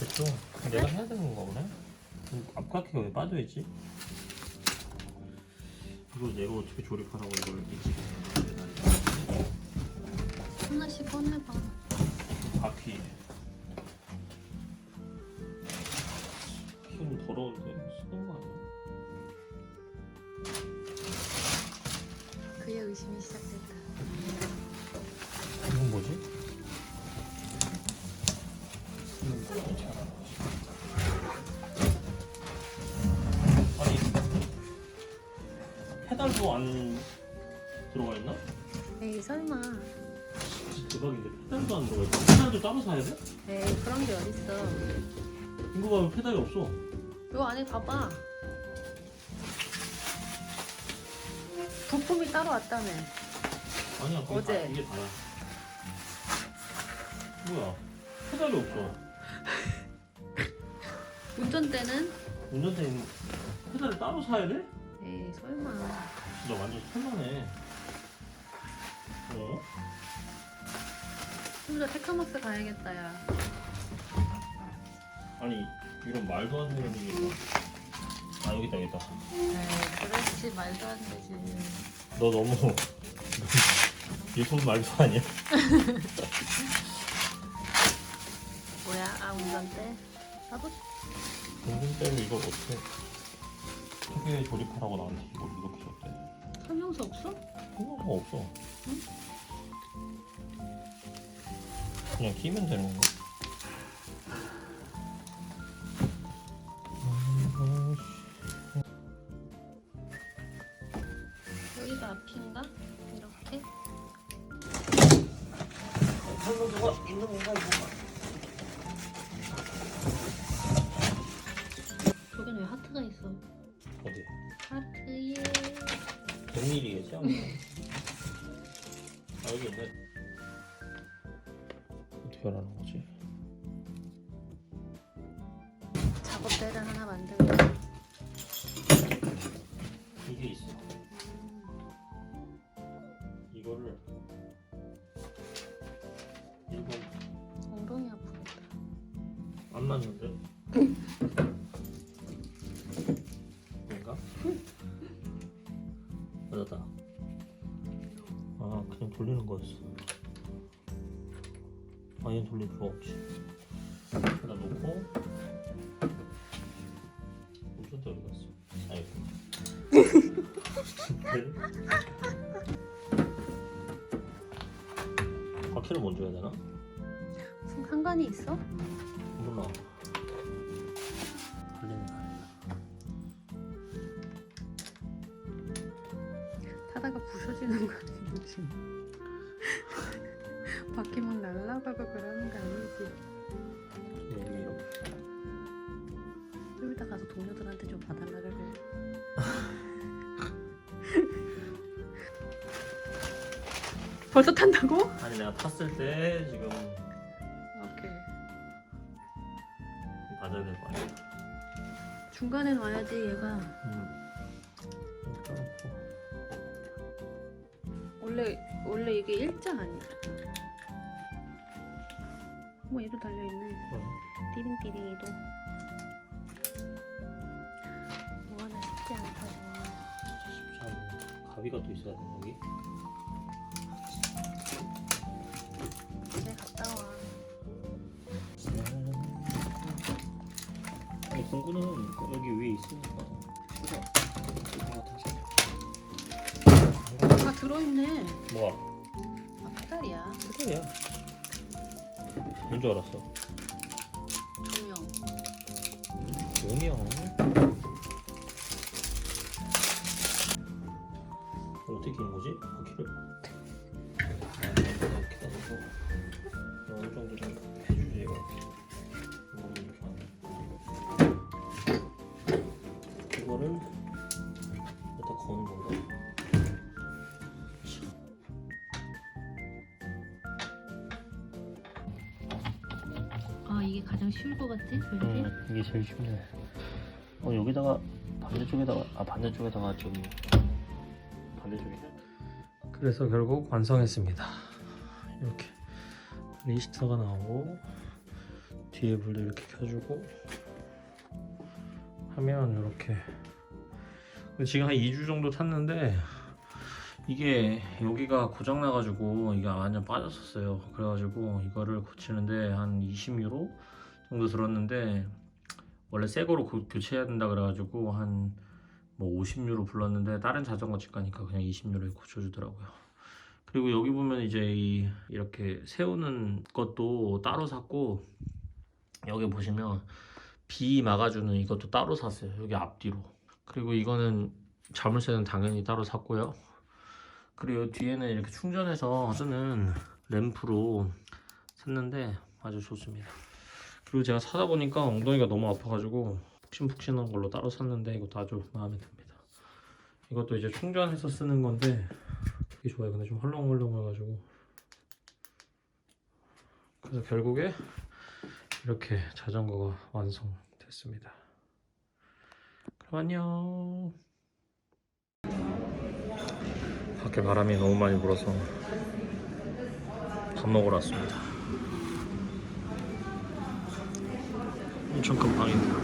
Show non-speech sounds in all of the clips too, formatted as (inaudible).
됐죠 내가 해야 되는 건가 보네 음, 앞바퀴가 왜 빠져있지? 이거 내가 어떻게 조립하라고 이걸 이렇게 하나씩 꺼내봐. 바퀴 페달도 안 들어가 있나? 에이 설마. 진짜 대박인데 페달도 안 들어가 있어. 페달도 따로 사야 돼? 에이 그런 게 어딨어. 이거 봐면 페달이 없어. 이거 안에 봐봐. 부품이 따로 왔다며. 아니야 그게 어제. 다, 이게 다야. 뭐야? 페달이 없어. 운전대는? 운전대는 페달을 따로 사야 돼? 에이 설마. 너 완전 설마네. 어? 좀더 테크마스 가야겠다 야. 아니 이런 말도 안 되는 일이 아 여기 있다 여기 있다. 에이 그렇지 말도 안 되지. 너 너무 (laughs) 유튜브 말도 아니야? 뭐야? 아 운전대? 나도 운전대로 이걸 어떻게 어떻게 조립하라고 나한테 이걸 이렇게 줬대? 설명서 없어? 생각가 없어. 그냥 끼면 되는 거. 아 여기 있네. 어떻게 하라는 거지? 작업대를 하나 만들고 필요 없지. 하나 놓고 운전대 어디 갔어? 아이고. (laughs) 바퀴를 먼저 해야 되나? 무슨 상관이 있어? 몰라. 벌써 탄다고? 아니 내가 탔을 때 지금 오케이. 맞아야 될 거 아니야. 중간엔 와야지 얘가. 음. 원래 원래 이게 일자 아니야? 뭐 얘도 달려 있네. 어. 띠링띠링이도. 뭐 하나 쉽지 않다. 쉽지 않네. 가위가 또 있어야 돼 여기. 공구는 여기 위에 있으니까. 다 들어있네. 뭐가? 아 페달이야. 그래야. 뭔줄 알았어. 조명. 조명. 어떻게 끼는 거지? 바퀴를? 이게 가장 쉬울 것 같지? 왠지? 음, 이게 제일 쉽네. 어 여기다가 반대쪽에다가 아 반대쪽에다가 좀 반대쪽에. 그래서 결국 완성했습니다. 이렇게 리스터가 나오고 뒤에 불도 이렇게 켜주고 하면 이렇게 지금 한 2주 정도 탔는데 이게 여기가 고장 나가지고 이게 완전 빠졌었어요. 그래가지고 이거를 고치는데 한 20유로 정도 들었는데 원래 새 거로 고- 교체해야 된다 그래가지고 한 뭐 50유로 불렀는데 다른 자전거 집 가니까 그냥 20유로에 고쳐주더라고요. 그리고 여기 보면 이제 이 이렇게 세우는 것도 따로 샀고 여기 보시면 비 막아주는 이것도 따로 샀어요. 여기 앞뒤로. 그리고 이거는 자물쇠는 당연히 따로 샀고요 그리고 뒤에는 이렇게 충전해서 쓰는 램프로 샀는데 아주 좋습니다. 그리고 제가 사다 보니까 엉덩이가 너무 아파가지고 푹신푹신한 걸로 따로 샀는데 이것도 아주 마음에 듭니다. 이것도 이제 충전해서 쓰는 건데 되게 좋아요. 근데 좀 헐렁헐렁해가지고. 그래서 결국에 이렇게 자전거가 완성됐습니다. 그럼 안녕 밖에 바람이 너무 많이 불어서 밥 먹으러 왔습니다 엄청 큰 방입니다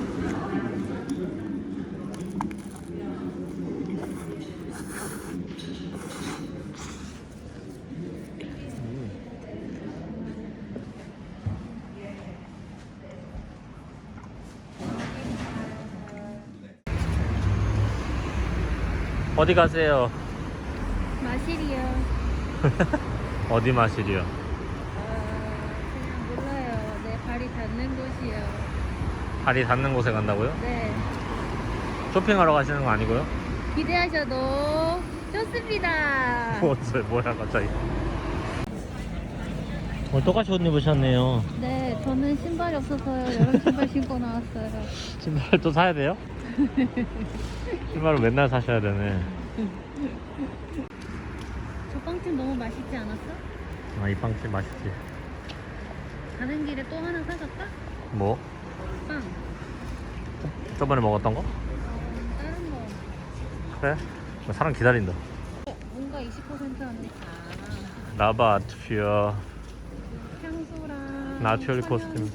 어디 가세요? 마실이요. (laughs) 어디 마실이요? 어, 그냥 몰라요. 내 발이 닿는 곳이요. 발이 닿는 곳에 간다고요? 네. 쇼핑하러 가시는 거 아니고요? 기대하셔도 좋습니다. (laughs) 뭐지 뭐야 갑자기 오늘 똑같이 옷 입으셨네요 네, 저는 신발이 없어서요. 여름 신발 신고 나왔어요. (laughs) 신발 또 사야 돼요? 신발을 맨날 사셔야 되네 저 빵집 너무 맛있지 않았어? 아 이 빵집 맛있지 가는 길에 또 하나 사갈까? 뭐? 빵. 저번에 먹었던 거? 어, 다른 거. 그래? 뭐 사람 기다린다 어, 뭔가 20% 하는 아, 라바 아트피어 향수랑 화장- 코스튬.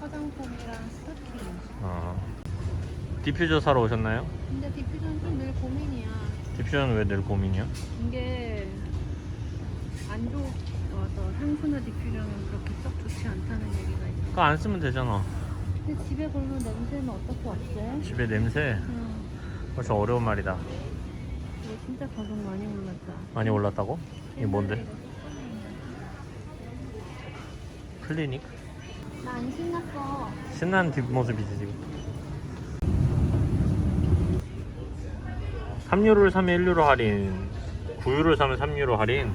화장품이랑 스타킹. 어. 디퓨저 사러 오셨나요? 근데 디퓨전은 늘 고민이야. 디퓨저는 왜 늘 고민이야? 이게 안 좋, 맞아. 향수나 디퓨전은 그렇게 썩 좋지 않다는 얘기가 있어. 그거 안 쓰면 되잖아 근데 집에 걸면 냄새는 어떻게 없애? 집에 냄새 응. 벌써 어려운 말이다 이거 진짜 가격 많이 올랐다. 많이 올랐다고? 이게 뭔데? 클리닉? 나 안 신났어. 신난 뒷모습이지 지금 3유로를 사면 1유로 할인 9유로를 사면 3유로 할인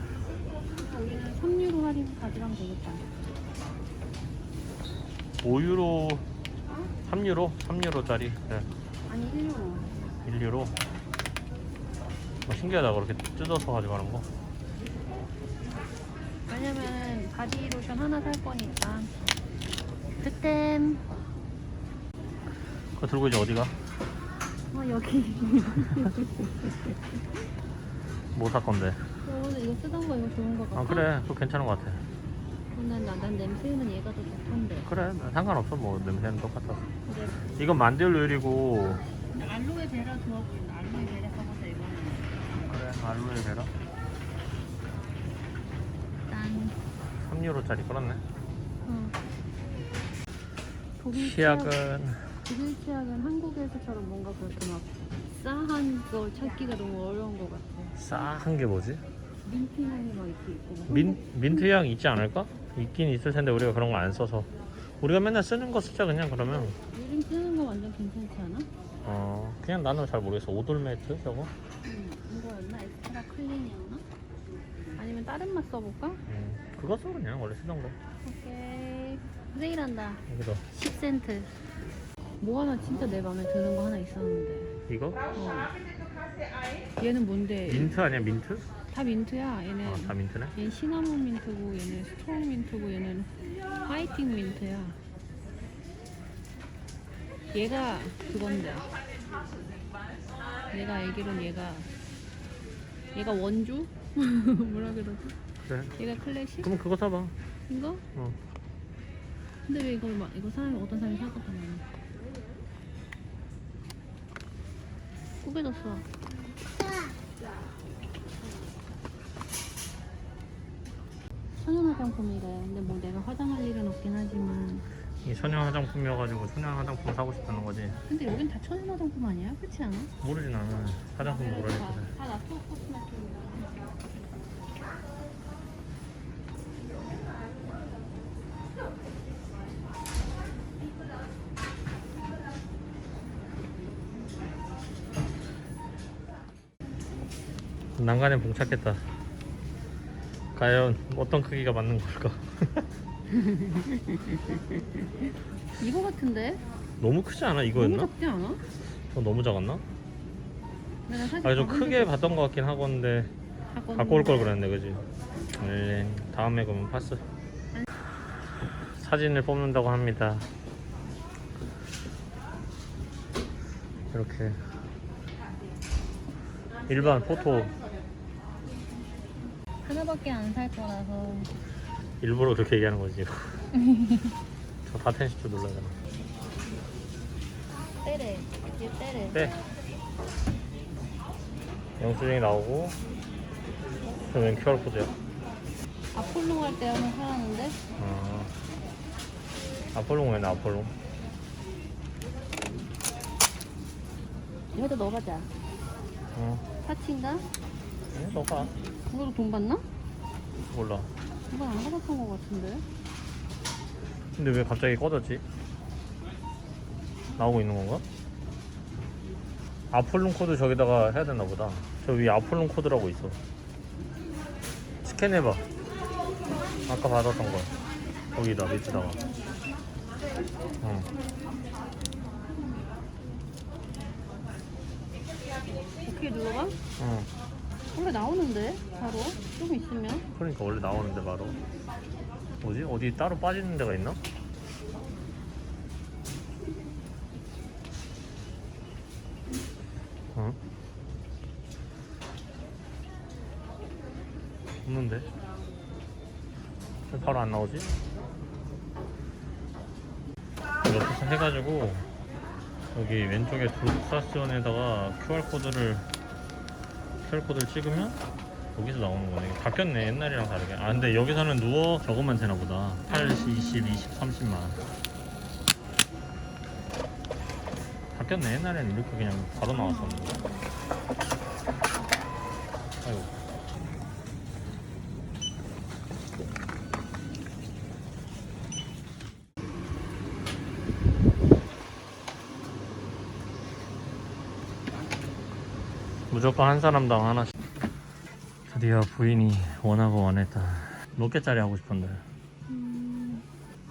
5유로 3유로? 3유로짜리 네. 아니 1유로. 1유로 뭐 신기하다 그렇게 뜯어서 가져가는 거 왜냐면 바디 로션 하나 살 거니까. 그땐 그거 들고 이제 어디가? 어 여기 (laughs) 뭐 살 건데? 오늘 이거 쓰던 거 이거 좋은 거 같아. 아 그래 그거 괜찮은 것 같아 난, 난, 난 냄새는 얘가 더 좋던데. 그래 상관없어 뭐 냄새는 똑같아 근데 이건 만델 오일이고 알로에 베라 좋아 보인다. 알로에 베라 사보자 이거는. 그래 알로에 베라 난 3유로짜리 끌었네 어. 독일 치약, 치약은 독일 치약은 한국에서처럼 뭔가 그렇게 막 싸한 걸 찾기가 너무 어려운 것 같아. 싸한 게 뭐지? 민트 향이 막 이렇게 있고. 막 민트 향 있지 않을까? 있긴 있을 텐데 우리가 그런 거 안 써서 우리가 맨날 쓰는 거 쓰자 그냥 그러면 요즘 쓰는 거 완전 괜찮지 않아? 어 그냥 나는 잘 모르겠어 오돌 매트 저거 응. 이거였나? 엑스트라 클린이었나? 아니면 다른 맛 써볼까? 음, 그거 써 그냥 원래 쓰던 거 오케이. 세일한다. 여기도 10센트. 뭐 하나 진짜 내 마음에 드는 거 하나 있었는데. 이거? 어. 얘는 뭔데? 민트 아니야 민트? 다 민트야. 얘는 어, 다 민트네 얘는 시나몬 민트고 얘는 스트롱 민트고 얘는 화이팅 민트야. 얘가 그건데. 내가 알기론 얘가 얘가 원주? (laughs) 뭐라 그러지? 그래 얘가 클래식? 그럼 그거 사봐 이거? 어. 근데 왜 이걸 막 이거 사람이 어떤 사람이 살 거잖아. 꾸겨졌어. 천연 화장품이래. 근데 뭐 내가 화장할 일은 없긴 하지만. 이 천연 화장품이어가지고 천연 화장품 사고 싶다는 거지. 근데 여긴 다 천연 화장품 아니야? 그렇지 않아? 모르지 나는 화장품 모르니까. 다 나토 코스메틱이야. 난간에 봉착했다. 과연 어떤 크기가 맞는 걸까? (laughs) 이거 같은데? 너무 크지 않아 너무 이거였나? 작지 않아? 저 너무 작았나? 내가 사실 아좀 가본 크게 적이 봤던 것 같긴 하건데 갖고 갖고 올 걸. 그랬네 그지? 원래 다음에 그러면 파스 사진을 뽑는다고 합니다 이렇게 일반 포토 하나밖에 안 살 거라서. 일부러 그렇게 얘기하는 거지. (laughs) 저 다 텐시트 눌러야 되나? 때래 얘 때래 네. 영수증이 나오고 저웬 QR코드야. 아폴로 갈때 한번 살았는데? 아, 아폴롱 왜나 아폴롱 여기다 넣어보자. 어. 파츠인가? 아니 너가 이거도 돈 받나? 몰라 이건 안 받았던 거 같은데 근데 왜 갑자기 꺼졌지? 나오고 있는 건가? 아폴론 코드 저기다가 해야 되나 보다. 저 위에 아폴론 코드라고 있어. 스캔해봐. 아까 받았던 거. 거기다 밑에다가. 어. 어떻게 눌러봐? 어. 원래 나오는데 바로 좀 있으면 그러니까 원래 나오는데 바로. 뭐지? 어디 따로 빠지는 데가 있나? 어? 없는데? 왜 바로 안 나오지? 옆에서 해가지고 여기 왼쪽에 독사스원에다가 QR코드를 QR코드를 찍으면 여기서 나오는 거네. 바뀌었네 옛날이랑 다르게. 아 근데 여기서는 누워 저것만 되나 보다. 8, 20, 20, 30만. 바뀌었네 옛날에는 이렇게 그냥 바로 나왔었는데. 무조건 한 사람당 하나씩. 드디어 부인이 원하고 원했다. 몇 개짜리 하고 싶은데. 음,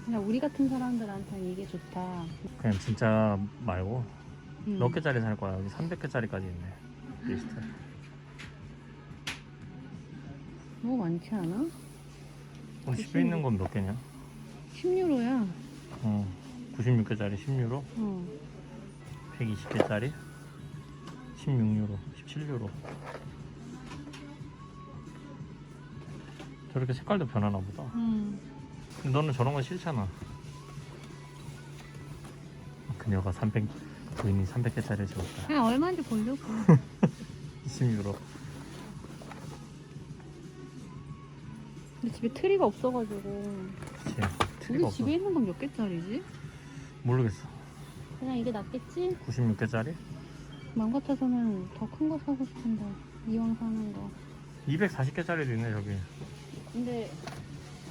그냥 우리 같은 사람들한테 이게 좋다 그냥 진짜 말고 음. 몇 개짜리 살 거야? 여기 300개짜리까지 있네. 리스트. 너무 많지 않아? 우리 집에 있는 건 몇 개냐? 10유로야 어. 96개짜리 10유로, 어. 120개짜리 16유로, 17유로. 저렇게 색깔도 변하나 보다. 음. 근데 너는 저런 건 싫잖아. 그녀가 300, 부인이 300개짜리를 집었다. 그냥 얼마인지 보려고 (laughs) 20유로. 근데 집에 트리가 없어가지고 그치. 우리 트리가 없어. 집에 있는 건 몇 개짜리지? 모르겠어. 그냥 이게 낫겠지? 96개짜리? 마음 같아서는 더 큰 거 사고 싶은데 이왕 사는 거 240개짜리도 있네, 저기. 근데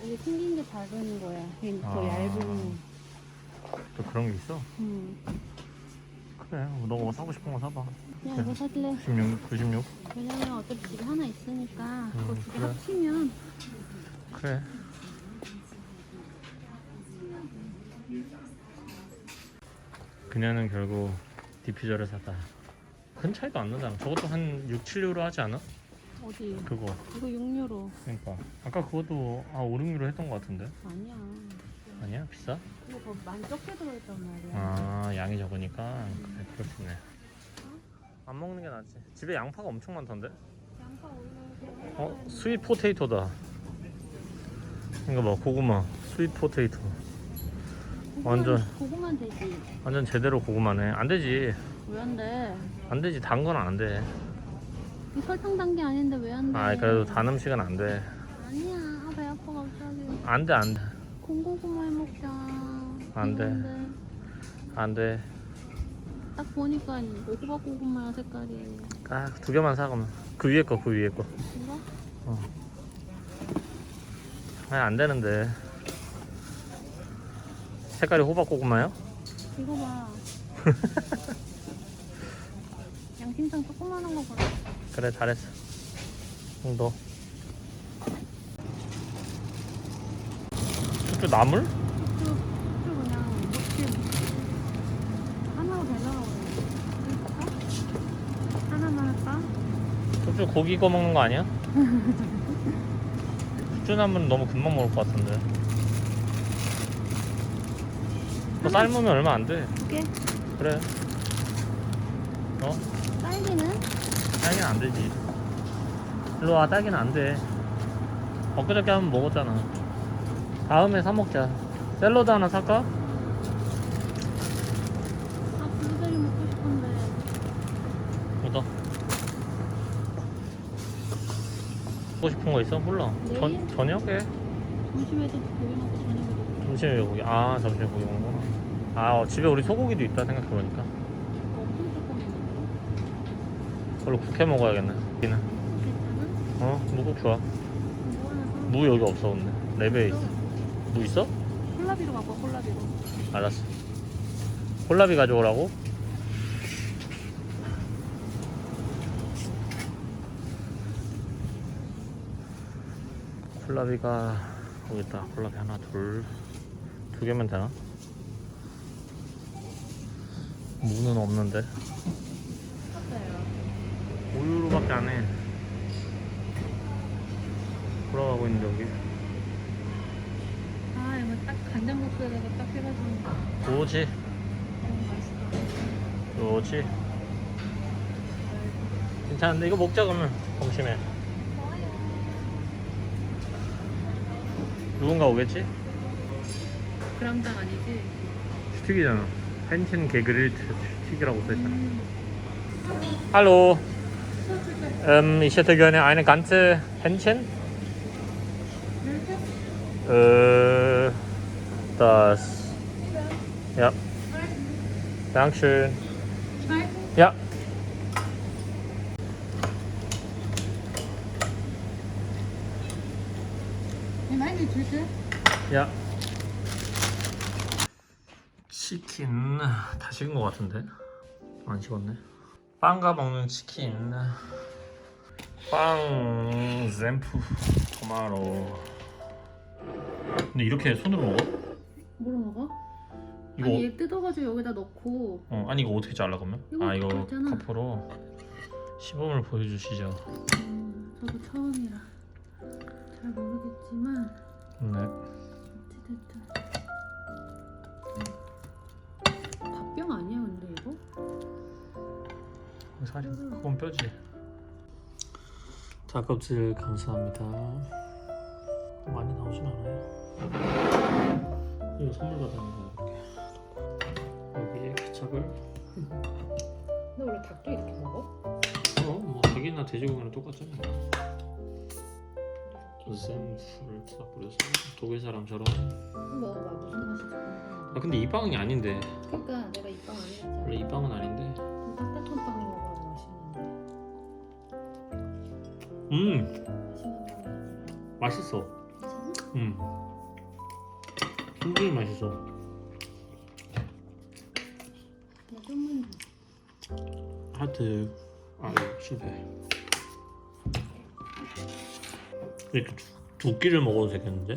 이게 생긴 게 작은 거야 이게 더 아. 얇은 또 그런 게 있어? 음. 그래, 너가 뭐 사고 싶은 거 사봐. 그냥 이거 사길래 96, 96? 왜냐면 어차피 집에 하나 있으니까 그거 음, 두개 그래. 합치면 그래. 그녀는 결국 디퓨저를 샀다. 큰 차이도 안 나잖아. 저것도 한 6, 7유로 하지 않아? 어디 그거. 이거 6유로 그러니까. 아까 그것도 아, 5, 6유로 했던 것 같은데. 아니야 아니야? 비싸? 이거 더 많이 적게 들어있단 말이야 아, 양이 적으니까. 그래, 그렇겠네. 안 먹는 게 낫지. 집에 양파가 엄청 많던데? 양파 올려서 어, 스윗 포테이토다. 이거 봐, 고구마. 스윗 포테이토. 완전. 고구만 되지. 완전 제대로 고구마네. 안 되지. 왜 안 돼? 안 되지. 단 건 안 돼. 이 설탕 단 게 아닌데 왜 안 돼? 아 그래도 단 음식은 안 돼. 아니야. 아, 배 아파 갑자기. 안 돼, 안 돼. 공고구마 해 먹자. 안 돼. 안 돼. 딱 보니까 호박 고구마 색깔이. 아, 두 개만 사 그러면. 그 위에 거, 그 위에 거. 이거? 아니, 안 되는데. 색깔이 호박 고구마요? 이거 봐. (laughs) 양심상 조그만한 거 봐. 그래, 잘했어. 응, 너. 저쪽 나물? 쭉, 쭉 그냥 이렇게 하나로 되려고 그래. 하나만 할까? 저쪽 고기 구워 먹는 거 아니야? (laughs) 숙주나물은 너무 금방 먹을 것 같은데. 뭐 삶으면 얼마 안 돼. 두 개? 그래. 어? 딸기는? 딸기는 안 되지. 일로 와, 딸기는 안 돼. 엊그저께 한번 먹었잖아. 다음에 사 먹자. 샐러드 하나 살까? 아, 블루베리 먹고 싶은데. 묻어. 먹고 싶은 거 있어? 몰라. 전, 내일? 저녁에? 점심에도 고기 먹고 저녁에도 고기 점심에 고기. 아, 점심에 고기 먹는구나. 아, 어, 집에 우리 소고기도 있다 생각해보니까. 먹고 엄청 조금 있는데. 그걸로 국해 먹어야겠네. 여기는. 어? 무국 좋아. 무 여기 없어, 근데. 레베에 있어. 무 있어? 콜라비로 갖고 와, 콜라비로. 알았어. 콜라비 가져오라고? 콜라비가 여기 있다. 콜라비 하나, 둘, 두 개면 되나? 무는 없는데. 어때요? 우유로밖에 안 해. 돌아가고 있는데 여기. 아, 이거 딱 간장국수에다가 딱 해가지고 뭐지? 뭐지? 괜찮은데 이거 먹자 그러면 점심에. 누군가 오겠지? 그람장 아니지? 스틱이잖아. 펜틴 게그릴 스틱이라고 써있잖아. 음. Hallo, ähm, ich hätte gerne eine ganze Händchen. Äh, das. Ja. Dankeschön. Ja. 이 많이 줄게. Ja. 치킨 다 식은 것 같은데 안 식었네. 빵과 먹는 치킨. 빵 zem프 토마로. 근데 이렇게 손으로 먹어? 뭐로 먹어? 이거 아니 얘 뜯어가지고 여기다 넣고 어 아니 이거 어떻게 잘라 그러면? 이거 아 이거 있잖아. 카프로 시범을 보여주시죠. 음, 저도 처음이라 잘 모르겠지만 네. 어찌됐든 살이 그건 뼈지. 닭껍질 감사합니다. 많이 나오진 않아요. 이거 선물 거 이렇게 여기에 케찹을 근데 원래 닭도 이렇게 먹어? 어, 뭐 닭이나 돼지고기랑 똑같잖아. 샘프를 딱 뿌려서 독일 사람처럼. 먹어봐 무슨 맛일지 궁금해 아 근데 이 빵이 아닌데 그러니까 내가 이 빵 아니랬잖아 원래 이 빵은 아닌데. 좀 딱딱한 빵 음 맛있어. 음 굉장히 맛있어. 하트 아 실패 이렇게 두, 두 끼를 먹어도 되겠는데?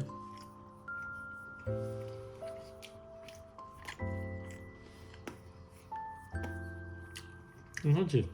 괜찮지?